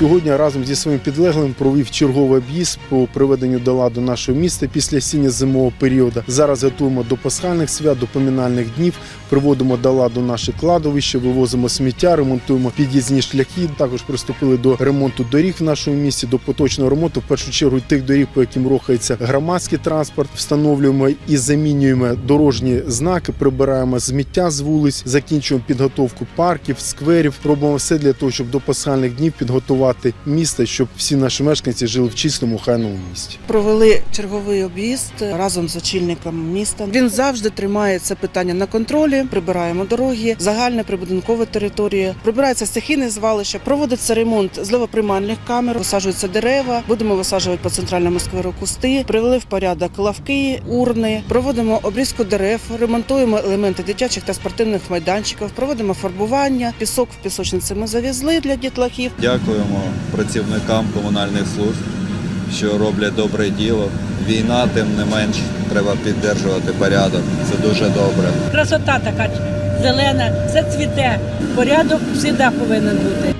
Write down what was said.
Сьогодні разом зі своїм підлеглим провів черговий об'їзд по приведенню до ладу нашого міста після осінньо-зимового періоду. Зараз готуємо до пасхальних свят, до помінальних днів, приводимо до ладу наші кладовища, вивозимо сміття, ремонтуємо під'їзні шляхи. Також приступили до ремонту доріг в нашому місті, до поточного ремонту. В першу чергу тих доріг, по яким рухається громадський транспорт. Встановлюємо і замінюємо дорожні знаки, прибираємо сміття з вулиць, закінчуємо підготовку парків, скверів. Робимо все для того, щоб до пасхальних днів підготувати місто, щоб всі наші мешканці жили в чистому хайному місті. Провели черговий об'їзд разом з очільником міста. Він завжди тримає це питання на контролі. Прибираємо дороги, загальна прибудинкова територія, прибирається стихійне звалище, проводиться ремонт зливоприймальних камер, висаджуються дерева. Будемо висаджувати по центральному скверу кусти. Привели в порядок лавки, урни, проводимо обрізку дерев, ремонтуємо елементи дитячих та спортивних майданчиків, проводимо фарбування. Пісок в пісочниці ми завезли для дітлахів. Дякуємо працівникам комунальних служб, що роблять добре діло. Війна, тим не менш, треба підтримувати порядок. Це дуже добре. Красота така зелена, все цвіте. Порядок завжди повинен бути.